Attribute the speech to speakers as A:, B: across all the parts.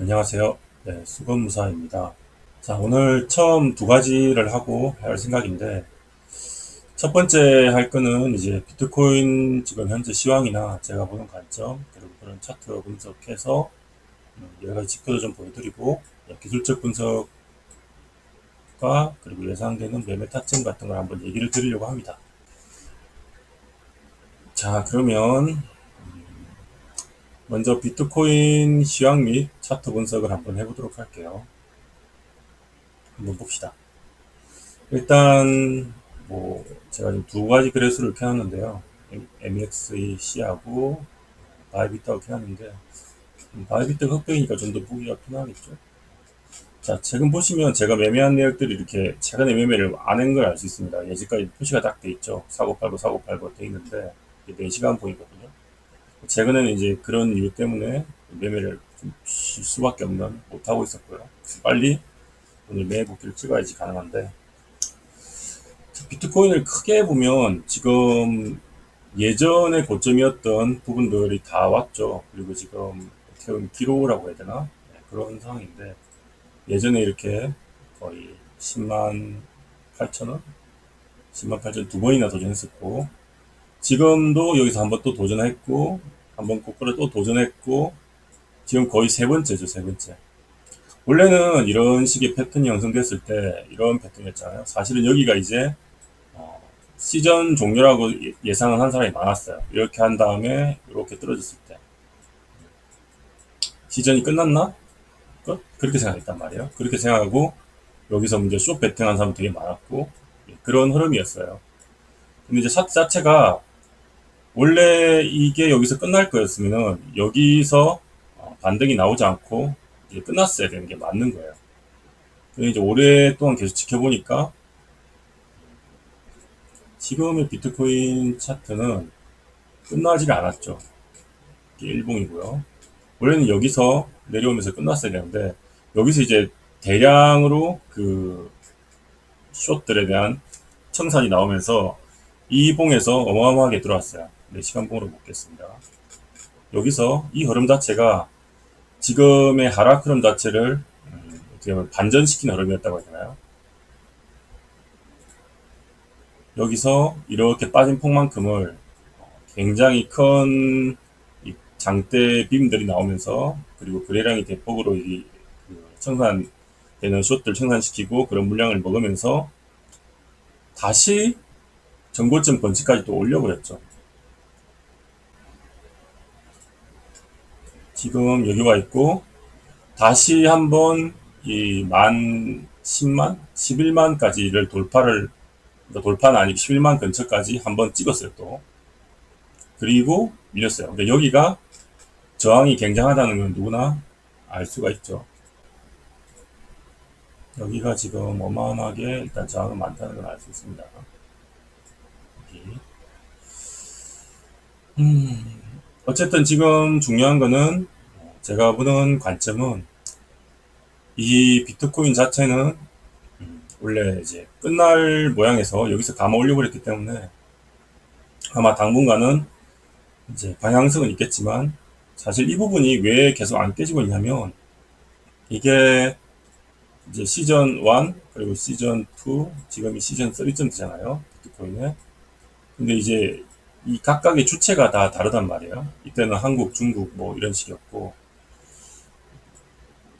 A: 안녕하세요. 네, 수건무사입니다. 자, 오늘 처음 두 가지를 하고 할 생각인데, 첫 번째 할 거는 이제 비트코인 지금 현재 시황이나 제가 보는 관점, 그리고 그런 차트 분석해서 음, 여러 가지 지표도 좀 보여드리고, 네, 기술적 분석과 그리고 예상되는 매매 타점 같은 걸 한번 얘기를 드리려고 합니다. 자, 그러면 먼저 비트코인 시황 및 차트 분석을 한번 해보도록 할게요. 한번 봅시다. 일단 뭐 제가 지금 두 가지 그래프를 켜놨는데요. MEXC하고 바이비트하고 켜놨는데 바이비트가 흑백이니까 좀 더 보기가 편하겠죠. 자, 최근 보시면 제가 매매한 내역들이 이렇게 최근에 매매를 안 한 걸 알 수 있습니다. 예지까지 표시가 딱 돼 있죠. 사고 팔고 사고 팔고 돼 있는데 4시간 보이거든요. 최근에는 이제 그런 이유 때문에 매매를 좀 쉴 수밖에 없는 못하고 있었고요. 빨리 오늘 매매 복귀를 찍어야지 가능한데 비트코인을 크게 보면 지금 예전의 고점이었던 부분들이 다 왔죠. 그리고 지금 보면 기로라고 해야 되나 네, 그런 상황인데 예전에 이렇게 거의 10만 8천 원, 10만 8천 두 번이나 도전했었고 지금도 여기서 한번 또 도전했고, 한번 거꾸로 또 도전했고, 지금 거의 세 번째죠, 세 번째. 원래는 이런 식의 패턴이 형성됐을 때 이런 패턴이었잖아요. 사실은 여기가 이제 어, 시전 종료라고 예, 예상을 한 사람이 많았어요. 이렇게 한 다음에 이렇게 떨어졌을 때 시전이 끝났나? 그렇게 생각했단 말이에요. 그렇게 생각하고 여기서 이제 쇼 배팅한 사람 되게 많았고 예, 그런 흐름이었어요. 근데 이제 차트 자체가 원래 이게 여기서 끝날 거였으면은 여기서 어, 반등이 나오지 않고 이제 끝났어야 되는 게 맞는 거예요. 근데 이제 오랫동안 계속 지켜보니까 지금의 비트코인 차트는 끝나지가 않았죠. 이게 일봉이고요. 원래는 여기서 내려오면서 끝났어야 되는데 여기서 이제 대량으로 그 숏들에 대한 청산이 나오면서 이 봉에서 어마어마하게 들어왔어요. 네, 시간봉으로 묶겠습니다. 여기서 이 흐름 자체가 지금의 하락 흐름 자체를 음, 어떻게 보면 반전시킨 흐름이었다고 하잖아요. 여기서 이렇게 빠진 폭만큼을 굉장히 큰 장대 빔들이 나오면서 그리고 거래량이 대폭으로 이그 청산되는 숏들 청산시키고 그런 물량을 먹으면서 다시 전고점 번치까지 또 올려버렸죠. 지금 여기 와 있고 다시 한번 이 만 10만, 11만까지를 돌파를 그러니까 돌파는 아니고 11만 근처까지 한번 찍었어요 또 그리고 밀렸어요. 그러니까 여기가 저항이 굉장하다는 건 누구나 알 수가 있죠. 여기가 지금 어마어마하게 일단 저항은 많다는 걸 알 수 있습니다. 여기. 음, 어쨌든 지금 중요한 거는 제가 보는 관점은 이 비트코인 자체는 원래 이제 끝날 모양에서 여기서 감아 올려버렸기 때문에 아마 당분간은 이제 방향성은 있겠지만 사실 이 부분이 왜 계속 안 깨지고 있냐면 이게 이제 시전 1 그리고 시전 2 지금이 시전 3.0잖아요 비트코인에 근데 이제 이 각각의 주체가 다 다르단 말이에요. 이때는 한국, 중국 뭐 이런 식이었고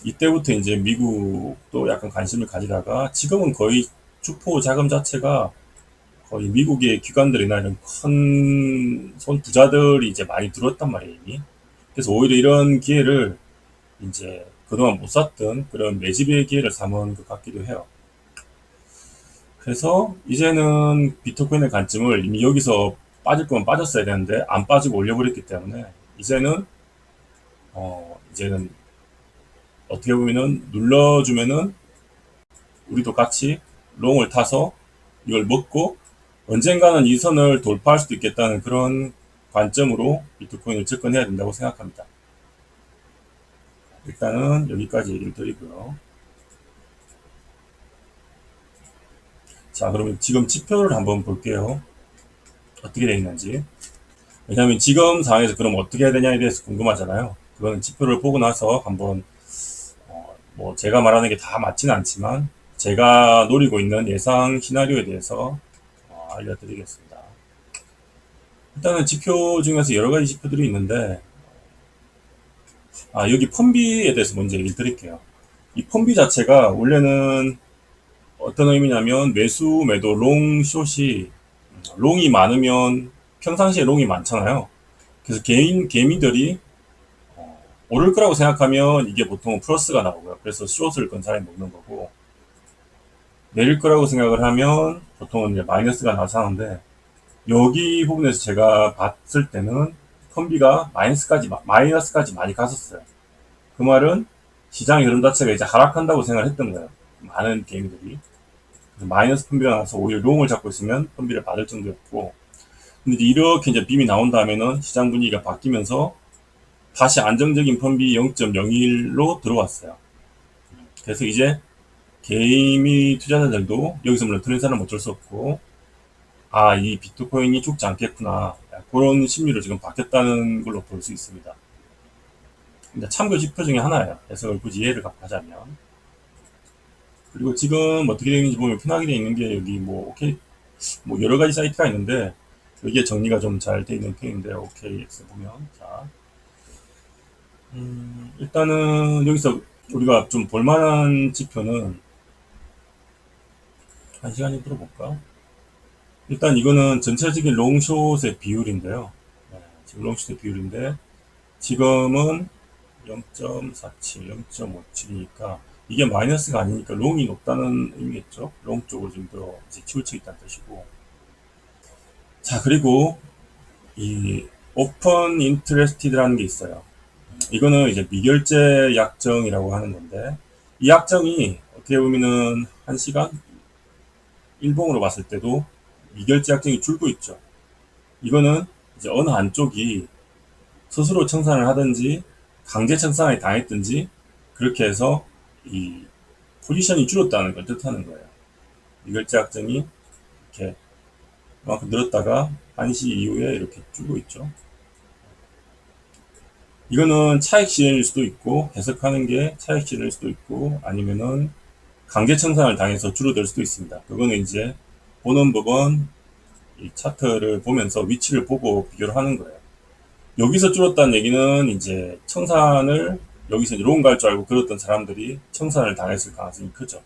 A: 이때부터 이제 미국도 약간 관심을 가지다가 지금은 거의 주포 자금 자체가 거의 미국의 기관들이나 이런 큰 손 부자들이 이제 많이 들어왔단 말이에요, 이미. 그래서 오히려 이런 기회를 이제 그동안 못 샀던 그런 매집의 기회를 삼은 것 같기도 해요. 그래서 이제는 비트코인의 관점을 이미 여기서 빠질 거면 빠졌어야 되는데 안 빠지고 올려버렸기 때문에 이제는 어 이제는 어떻게 보면은 눌러주면은 우리도 같이 롱을 타서 이걸 먹고 언젠가는 이 선을 돌파할 수도 있겠다는 그런 관점으로 비트코인을 접근해야 된다고 생각합니다. 일단은 여기까지 얘기를 드리고요. 자, 그러면 지금 지표를 한번 볼게요. 어떻게 되어 있는지. 왜냐하면 지금 상황에서 그럼 어떻게 해야 되냐에 대해서 궁금하잖아요. 그거는 지표를 보고 나서 한번 뭐 제가 말하는 게 다 맞지는 않지만 제가 노리고 있는 예상 시나리오에 대해서 어, 알려드리겠습니다. 일단은 지표 중에서 여러 가지 지표들이 있는데 아 여기 펌비에 대해서 먼저 얘기를 드릴게요. 이 펌비 자체가 원래는 어떤 의미냐면 매수, 매도, 롱, 숏이 롱이 많으면 평상시에 롱이 많잖아요. 그래서 개인 개미들이 어, 오를 거라고 생각하면 이게 보통 플러스가 나오고요. 그래서 숏을 건 사람이 먹는 거고 내릴 거라고 생각을 하면 보통은 이제 마이너스가 나타나는데 여기 부분에서 제가 봤을 때는 컴비가 마이너스까지 마이너스까지 많이 갔었어요. 그 말은 시장의 흐름 자체가 이제 하락한다고 생각을 했던 거예요. 많은 게임들이 마이너스 펌비가 나서 오히려 롱을 잡고 있으면 펌비를 받을 정도였고 근데 이제 이렇게 이제 빔이 나온 다음에는 시장 분위기가 바뀌면서 다시 안정적인 펌비 0.01로 들어왔어요. 그래서 이제 개인이 투자자들도 여기서 물론 트렌사는 어쩔 수 없고 아 이 비트코인이 죽지 않겠구나 그런 심리로 지금 바뀌었다는 걸로 볼 수 있습니다. 참고 지표 중에 하나예요. 해석을 굳이 이해를 갖고 하자면 그리고 지금 어떻게 되어 있는지 보면 편하게 되어 있는 게 여기 뭐 오케이 뭐 여러 가지 사이트가 있는데 여기에 정리가 좀 잘 되어 있는 편인데 OKX 보면 자 음, 일단은 여기서 우리가 좀 볼만한 지표는 한 시간이 들어볼까? 일단 이거는 전체적인 롱숏의 비율인데요. 네, 지금 롱숏의 비율인데 지금은 0.47, 0.57이니까 이게 마이너스가 아니니까 롱이 높다는 의미겠죠. 롱 쪽으로 좀더 치우쳐 있다는 뜻이고. 자, 그리고 이 오픈 인트레스티드라는 게 있어요. 이거는 이제 미결제 약정이라고 하는 건데 이 약정이 어떻게 보면은 한 시간 일봉으로 봤을 때도 미결제 약정이 줄고 있죠. 이거는 이제 어느 한쪽이 스스로 청산을 하든지 강제 청산을 당했든지 그렇게 해서 이 포지션이 줄었다는 걸 뜻하는 거예요. 미결제 약정이 이렇게 그만큼 늘었다가 한시 이후에 이렇게 줄고 있죠. 이거는 차익 실현일 수도 있고 해석하는 게 차익 실현일 수도 있고 아니면은 강제 청산을 당해서 줄어들 수도 있습니다. 그거는 이제 보는 법은 이 차트를 보면서 위치를 보고 비교를 하는 거예요. 여기서 줄었다는 얘기는 이제 청산을 여기서 롱갈줄 알고 그랬던 사람들이 청산을 당했을 가능성이 크죠.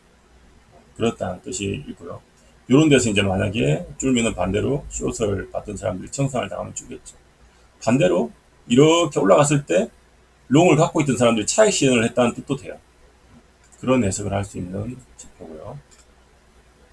A: 그렇다는 뜻이 있고요. 이런 데서 이제 만약에 줄면은 반대로 숏을 받던 사람들이 청산을 당하면 줄겠죠. 반대로 이렇게 올라갔을 때 롱을 갖고 있던 사람들이 차익 실현을 했다는 뜻도 돼요. 그런 해석을 할 수 있는 지표고요.